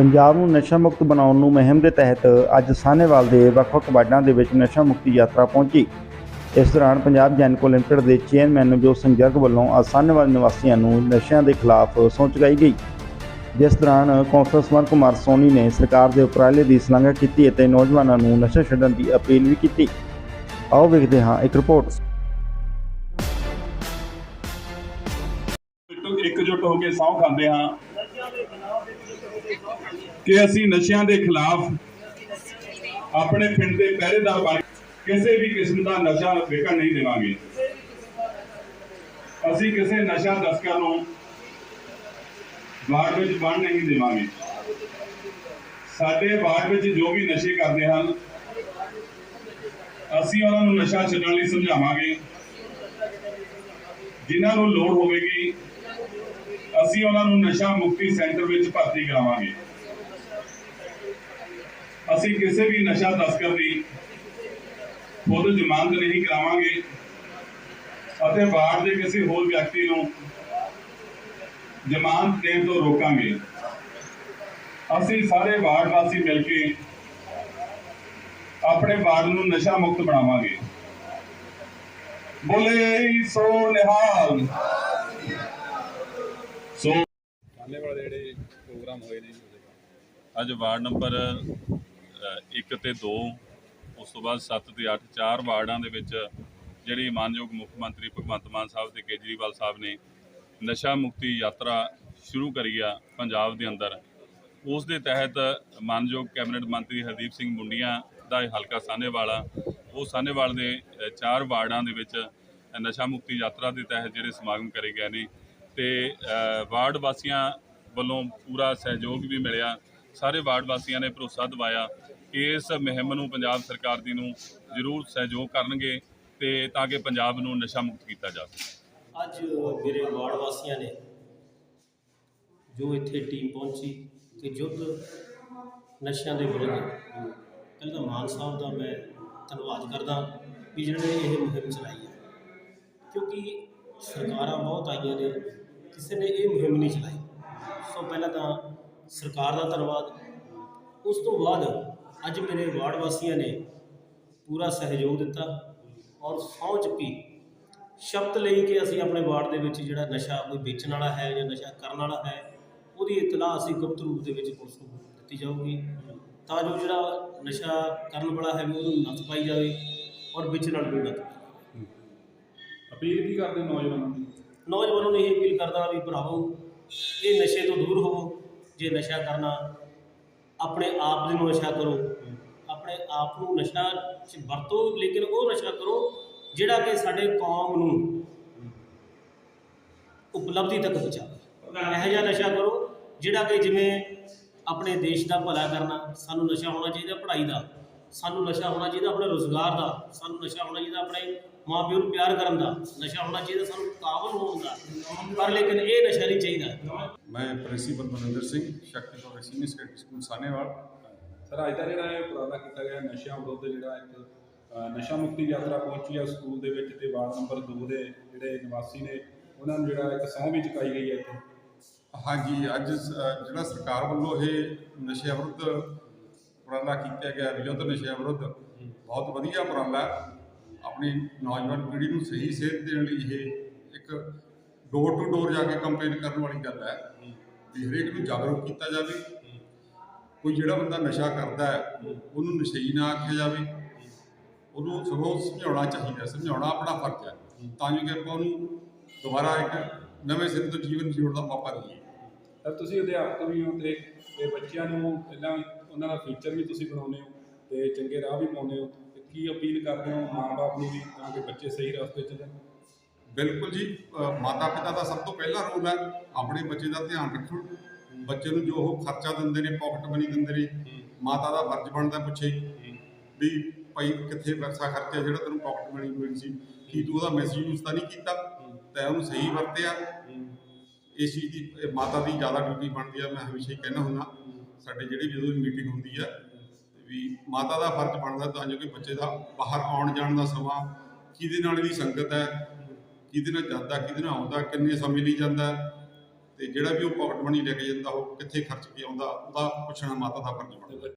ਪੰਜਾਬ ਨੂੰ ਨਸ਼ਾ ਮੁਕਤ ਬਣਾਉਣ ਨੂੰ ਮੁਹਿੰਮ ਦੇ ਤਹਿਤ ਅੱਜ ਸਾਹਨੇਵਾਲ ਦੇ ਵੱਖ-ਵੱਖ ਵਾਰਡਾਂ ਦੇ ਵਿੱਚ ਨਸ਼ਾ ਮੁਕਤੀ ਯਾਤਰਾ ਪਹੁੰਚੀ। ਇਸ ਦੌਰਾਨ ਪੰਜਾਬ ਜੈਨਕੋ ਲਿਮਟਿਡ ਦੇ ਚੇਅਰਮੈਨ ਨਵਜੋਤ ਸਿੰਘ ਜਰਗ ਵੱਲੋਂ ਅੱਜ ਸਾਹਨੇਵਾਲ ਨਿਵਾਸੀਆਂ ਨੂੰ ਨਸ਼ਿਆਂ ਦੇ ਖਿਲਾਫ ਸਹੁੰ ਚੁਕਾਈ ਗਈ। ਜਿਸ ਦੌਰਾਨ ਕੌਂਸਲਰ ਸਮਰ ਕੁਮਾਰ ਸੋਨੀ ਨੇ ਸਰਕਾਰ ਦੇ ਉਪਰਾਲੇ ਦੀ ਸ਼ਲਾਘਾ ਕੀਤੀ ਅਤੇ ਨੌਜਵਾਨਾਂ ਨੂੰ ਨਸ਼ਾ ਛੱਡਣ ਦੀ ਅਪੀਲ ਵੀ ਕੀਤੀ। ਆਓ ਵੇਖਦੇ ਹਾਂ ਇੱਕ ਰਿਪੋਰਟ। ਇਕਜੁੱਟ ਹੋ ਕੇ ਸਹੁੰ ਖਾਂਦੇ ਹਾਂ। ਕਿ ਅਸੀਂ ਨਸ਼ਿਆਂ ਦੇ ਖਿਲਾਫ ਆਪਣੇ ਪਿੰਡ ਦੇ ਪਹਿਰੇਦਾਰ ਬਣ ਕਿਸੇ ਵੀ ਕਿਸਮ ਦਾ ਨਸ਼ਾ ਵੇਖਣ ਨਹੀਂ ਦੇਵਾਂਗੇ। ਅਸੀਂ ਕਿਸੇ ਨਸ਼ਾ ਤਸਕਰ ਨੂੰ ਵਾਰਡ ਵਿੱਚ ਬਣ ਨਹੀਂ ਦੇਵਾਂਗੇ। ਸਾਡੇ ਵਾਰਡ ਵਿੱਚ ਜੋ ਵੀ ਨਸ਼ੇ ਕਰਦੇ ਹਨ, ਅਸੀਂ ਉਹਨਾਂ ਨੂੰ ਨਸ਼ਾ ਛੱਡਣ ਲਈ ਸਮਝਾਵਾਂਗੇ। ਜਿਨ੍ਹਾਂ ਨੂੰ ਲੋੜ ਹੋਵੇਗੀ ਅਸੀਂ ਉਹਨਾਂ ਨੂੰ ਨਸ਼ਾ ਮੁਕਤੀ ਸੈਂਟਰ ਵਿੱਚ ਭਰਤੀ ਕਰਾਵਾਂਗੇ। ਅਸੀਂ ਕਿਸੇ ਵੀ ਨਸ਼ਾ ਤਸਕਰ ਦੀ ਖੁਦ ਜ਼ਮਾਨਤ ਨਹੀਂ ਕਰਾਵਾਂਗੇ ਅਤੇ ਵਾਰਡ ਦੇ ਕਿਸੇ ਹੋਰ ਵਿਅਕਤੀ ਨੂੰ ਜ਼ਮਾਨਤ ਦੇਣ ਤੋਂ ਰੋਕਾਂਗੇ। ਅਸੀਂ ਸਾਰੇ ਵਾਰਡ ਵਾਸੀ ਮਿਲ ਕੇ ਆਪਣੇ ਵਾਰਡ ਨੂੰ ਨਸ਼ਾ ਮੁਕਤ ਬਣਾਵਾਂਗੇ। ਬੋਲੇ ਸੋ ਨਿਹਾਲ ਸੋ ਸਾਹਮਣੇ ਵਾਲੇ ਜਿਹੜੇ ਪ੍ਰੋਗਰਾਮ ਹੋਏ ਨੇ ਉਹਦੇ ਅੱਜ ਵਾਰਡ ਨੰਬਰ 1 ਤੇ 2 ਉਸ ਤੋਂ ਬਾਅਦ 7 ਤੇ 8 ਚਾਰ ਵਾਰਡਾਂ ਦੇ ਵਿੱਚ ਜਿਹੜੀ ਮਾਨਯੋਗ ਮੁੱਖ ਮੰਤਰੀ ਭਗਵੰਤ ਮਾਨ ਸਾਹਿਬ ਤੇ ਕੇਜਰੀਵਾਲ ਸਾਹਿਬ ਨੇ ਨਸ਼ਾ ਮੁਕਤੀ ਯਾਤਰਾ ਸ਼ੁਰੂ ਕਰੀ ਆ ਪੰਜਾਬ ਦੇ ਅੰਦਰ। ਉਸ ਦੇ ਤਹਿਤ ਮਾਨਯੋਗ ਕੈਬਨਿਟ ਮੰਤਰੀ ਹਰਦੀਪ ਸਿੰਘ ਮੁੰਡੀਆਂ ਦਾ ਇਹ ਹਲਕਾ ਸਾਹਨੇਵਾਲਾ ਉਹ ਸਾਹਨੇਵਾਲ ਦੇ ਚਾਰ ਵਾਰਡਾਂ ਦੇ ਵਿੱਚ ਨਸ਼ਾ ਮੁਕਤੀ ਯਾਤਰਾ ਦੇ ਤਹਿਤ ਜਿਹੜੇ ਸਮਾਗਮ ਕਰੇ ਗਏ ਨੇ ਤੇ ਵਾਰਡ ਵਾਸੀਆਂ ਵੱਲੋਂ ਪੂਰਾ ਸਹਿਯੋਗ ਵੀ ਮਿਲਿਆ। ਸਾਰੇ ਵਾਰਡ ਵਾਸੀਆਂ ਨੇ ਭਰੋਸਾ ਦਿਵਾਇਆ ਕਿ ਇਸ ਮੁਹਿੰਮ ਨੂੰ ਪੰਜਾਬ ਸਰਕਾਰ ਦੀ ਨੂੰ ਜ਼ਰੂਰ ਸਹਿਯੋਗ ਕਰਨਗੇ ਤੇ ਤਾਂ ਕਿ ਪੰਜਾਬ ਨੂੰ ਨਸ਼ਾ ਮੁਕਤ ਕੀਤਾ ਜਾ ਸਕੇ। ਅੱਜ ਮੇਰੇ ਵਾਰਡ ਵਾਸੀਆਂ ਨੇ ਜੋ ਇੱਥੇ ਟੀਮ ਪਹੁੰਚੀ ਕਿ ਯੁੱਧ ਨਸ਼ਿਆਂ ਦੇ ਵਿਰੁੱਧ ਪਹਿਲਾਂ ਮਾਨ ਸਾਹਿਬ ਦਾ ਮੈਂ ਧੰਨਵਾਦ ਕਰਦਾ ਵੀ ਜਿਹਨਾਂ ਨੇ ਇਹ ਮੁਹਿੰਮ ਚਲਾਈ ਹੈ। ਕਿਉਂਕਿ ਸਰਕਾਰਾਂ ਬਹੁਤ ਆਈਆਂ ਨੇ, ਕਿਸੇ ਨੇ ਇਹ ਮੁਹਿੰਮ ਨਹੀਂ ਚਲਾਈ। ਸੋ ਪਹਿਲਾਂ ਤਾਂ ਸਰਕਾਰ ਦਾ ਧੰਨਵਾਦ। ਉਸ ਤੋਂ ਬਾਅਦ ਅੱਜ ਮੇਰੇ ਵਾਰਡ ਵਾਸੀਆਂ ਨੇ ਪੂਰਾ ਸਹਿਯੋਗ ਦਿੱਤਾ ਔਰ ਸਹੁੰ ਚੁੱਕੀ। ਸ਼ਬਦ ਲਈ ਕਿ ਅਸੀਂ ਆਪਣੇ ਵਾਰਡ ਦੇ ਵਿੱਚ ਜਿਹੜਾ ਨਸ਼ਾ ਕੋਈ ਵੇਚਣ ਵਾਲਾ ਹੈ ਜਾਂ ਨਸ਼ਾ ਕਰਨ ਵਾਲਾ ਹੈ ਉਹਦੀ ਇਤਲਾਹ ਅਸੀਂ ਗੁਪਤ ਰੂਪ ਦੇ ਵਿੱਚ ਪੁਲਿਸ ਨੂੰ ਦਿੱਤੀ ਜਾਊਗੀ ਤਾਂ ਜੋ ਜਿਹੜਾ ਨਸ਼ਾ ਕਰਨ ਵਾਲਾ ਹੈ ਉਹਨੂੰ ਨੱਥ ਪਾਈ ਜਾਵੇ ਔਰ ਵੇਚਣ ਵਾਲੇ ਨੂੰ ਨੱਥ ਅਪੀਲ ਕੀ ਕਰਦੇ ਨੌਜਵਾਨਾਂ ਨੂੰ ਨੌਜਵਾਨਾਂ ਨੂੰ ਇਹ ਅਪੀਲ ਕਰਦਾ ਵੀ ਭਰਾਵੋ ਇਹ ਨਸ਼ੇ ਤੋਂ ਦੂਰ ਹੋਵੋ, ਜੇ ਨਸ਼ਾ ਕਰਨਾ ਆਪਣੇ ਆਪ ਦੇ ਨੂੰ ਨਸ਼ਾ ਕਰੋ। ਆਪਣੇ ਆਪ ਨੂੰ ਨਸ਼ਾ 'ਚ ਵਰਤੋ, ਲੇਕਿਨ ਉਹ ਨਸ਼ਾ ਕਰੋ ਜਿਹੜਾ ਕਿ ਸਾਡੇ ਕੌਮ ਨੂੰ ਉਪਲਬਧੀ ਤੱਕ ਪਹੁੰਚਾਵੇ। ਇਹੋ ਜਿਹਾ ਨਸ਼ਾ ਕਰੋ ਜਿਹੜਾ ਕਿ ਜਿਵੇਂ ਆਪਣੇ ਦੇਸ਼ ਦਾ ਭਲਾ ਕਰਨਾ, ਸਾਨੂੰ ਨਸ਼ਾ ਹੋਣਾ ਚਾਹੀਦਾ, ਪੜ੍ਹਾਈ ਦਾ। ਸਾਨੂੰ ਨਸ਼ਾ ਹੋਣਾ ਚਾਹੀਦਾ ਆਪਣੇ ਰੋਜ਼ਗਾਰ ਦਾ ਸਾਨੂੰ ਨਸ਼ਾ ਹੋਣਾ ਚਾਹੀਦਾ ਆਪਣੇ ਮਾਂ ਪਿਓ ਨੂੰ ਪਿਆਰ ਕਰਨ ਦਾ ਨਸ਼ਾ ਹੋਣਾ ਚਾਹੀਦਾ ਸਾਨੂੰ ਕਾਬਲ ਹੋਣ ਦਾ। ਪਰ ਲੇਕਿਨ ਇਹ ਨਸ਼ਾ ਨਹੀਂ ਚਾਹੀਦਾ। ਮੈਂ ਪ੍ਰਿੰਸੀਪਲ ਮਨਿੰਦਰ ਸਿੰਘ ਸ਼ਕਤੀ ਤੋਂ senior secondary school Sanewal sir ਅੱਜ ਦਾ ਜਿਹੜਾ ਇਹ ਉਪਰਾਲਾ ਕੀਤਾ ਗਿਆ ਨਸ਼ਿਆਂ ਵਿਰੁੱਧ ਜਿਹੜਾ ਇੱਕ ਨਸ਼ਾ ਮੁਕਤੀ ਯਾਤਰਾ ਪਹੁੰਚੀ ਆ ਸਕੂਲ ਦੇ ਵਿੱਚ ਤੇ ਵਾਰਡ ਨੰਬਰ 2 ਦੇ ਜਿਹੜੇ ਨਿਵਾਸੀ ਨੇ ਉਹਨਾਂ ਨੂੰ ਜਿਹੜਾ ਇੱਕ ਸਹੁੰ ਵੀ ਚੁਕਾਈ ਗਈ ਹੈ ਇੱਥੇ। ਹਾਂਜੀ ਅੱਜ ਜਿਹੜਾ ਸਰਕਾਰ ਵੱਲੋਂ ਇਹ ਨਸ਼ਿਆਂ ਵਿਰੁੱਧ ਉਪਰਾਲਾ ਕੀਤਾ ਗਿਆ ਵਿਰੁੱਧ ਨਸ਼ਿਆਂ ਵਿਰੁੱਧ। ਬਹੁਤ ਵਧੀਆ ਉਪਰਾਲਾ। ਆਪਣੀ ਨੌਜਵਾਨ ਪੀੜ੍ਹੀ ਨੂੰ ਸਹੀ ਸੇਧ ਦੇਣ ਲਈ ਇਹ ਇੱਕ ਡੋਰ ਟੂ ਡੋਰ ਜਾ ਕੇ ਕੰਪੇਨ ਕਰਨ ਵਾਲੀ ਗੱਲ ਹੈ ਵੀ ਹਰੇਕ ਨੂੰ ਜਾਗਰੂਕ ਕੀਤਾ ਜਾਵੇ। ਕੋਈ ਜਿਹੜਾ ਬੰਦਾ ਨਸ਼ਾ ਕਰਦਾ ਹੈ, ਉਹਨੂੰ ਨਸ਼ਈ ਨਾ ਆਖਿਆ ਜਾਵੇ। ਉਹਨੂੰ ਸਗੋਂ ਸਮਝਾਉਣਾ ਚਾਹੀਦਾ, ਸਮਝਾਉਣਾ ਆਪਣਾ ਫਰਜ਼ ਹੈ। ਤਾਂ ਜੋ ਕਿ ਆਪਾਂ ਉਹਨੂੰ ਦੁਬਾਰਾ ਇੱਕ ਨਵੇਂ ਸਿਰੇ ਤੋਂ ਜੀਵਨ ਜਿਉਣ ਦਾ ਮੌਕਾ ਦਈਏ। ਤਾਂ ਤੁਸੀਂ ਅਧਿਆਪਕ ਵੀ ਹੋ ਤੇ ਤੇ ਬੱਚਿਆਂ ਨੂੰ ਪਹਿਲਾਂ ਉਹਨਾਂ ਦਾ ਫਿਊਚਰ ਵੀ ਤੁਸੀਂ ਬਣਾਉਂਦੇ ਹੋ ਤੇ ਚੰਗੇ ਰਾਹ ਵੀ ਪਾਉਂਦੇ ਹੋ ਤੇ ਕੀ ਅਪੀਲ ਕਰਦੇ ਹੋ ਮਾਂ-ਬਾਪ ਨੂੰ ਵੀ ਤਾਂ ਕਿ ਬੱਚੇ ਸਹੀ ਰਸਤੇ 'ਚ ਚੱਲਣ ਬਿਲਕੁਲ ਜੀ ਮਾਤਾ ਪਿਤਾ ਦਾ ਸਭ ਤੋਂ ਪਹਿਲਾ ਰੋਲ ਹੈ ਆਪਣੇ ਬੱਚੇ ਦਾ ਧਿਆਨ ਰੱਖਣ ਬੱਚੇ ਨੂੰ ਜੋ ਉਹ ਖਰਚਾ ਦਿੰਦੇ ਨੇ ਪਾਕਟ ਮਨੀ ਦਿੰਦੇ ਨੇ, ਮਾਤਾ ਦਾ ਫਰਜ਼ ਬਣਦਾ ਪੁੱਛੇ ਵੀ ਭਾਈ ਕਿੱਥੇ ਪੈਸਾ ਖਰਚਿਆ, ਜਿਹੜਾ ਤੈਨੂੰ ਪਾਕਟ ਮਨੀ ਮਿਲੀ ਸੀ। ਕੀ ਤੂੰ ਉਹਦਾ ਮਿਸਯੂਜ਼ ਤਾਂ ਨਹੀਂ ਕੀਤਾ? ਤੈਂ ਉਹਨੂੰ ਸਹੀ ਵਰਤਿਆ। ਇਸ ਚੀਜ਼ ਦੀ, ਮਾਤਾ ਦੀ ਜ਼ਿਆਦਾ ਡਿਊਟੀ ਬਣਦੀ ਆ, ਮੈਂ ਹਮੇਸ਼ਾ ਹੀ ਕਹਿੰਦਾ ਹੁੰਦਾ। ਸਾਡੇ ਜਿਹੜੀ ਵੀ ਜਦੋਂ ਮੀਟਿੰਗ ਹੁੰਦੀ ਆ, ਵੀ ਮਾਤਾ ਦਾ ਫਰਜ਼ ਬਣਦਾ ਤਾਂ ਜੋ ਕਿ ਬੱਚੇ ਦਾ ਬਾਹਰ ਆਉਣ ਜਾਣ ਦਾ ਸਮਾਂ, ਕਿਹਦੇ ਨਾਲ ਇਹਦੀ ਸੰਗਤ ਹੈ, ਕਿਹਦੇ ਨਾਲ ਜਾਂਦਾ, ਕਿਹਦੇ ਨਾਲ ਆਉਂਦਾ, ਕਿੰਨੇ ਸਮੇਂ ਲਈ ਜਾਂਦਾ, ਤੇ ਜਿਹੜਾ ਵੀ ਉਹ ਪਾਕਟ ਮਨੀ ਲੈ ਕੇ ਜਾਂਦਾ, ਉਹ ਕਿੱਥੇ ਖਰਚ ਕੇ ਆਉਂਦਾ, ਉਹਦਾ ਪੁੱਛਣਾ ਮਾਤਾ ਦਾ ਫਰਜ਼ ਬਣਦਾ।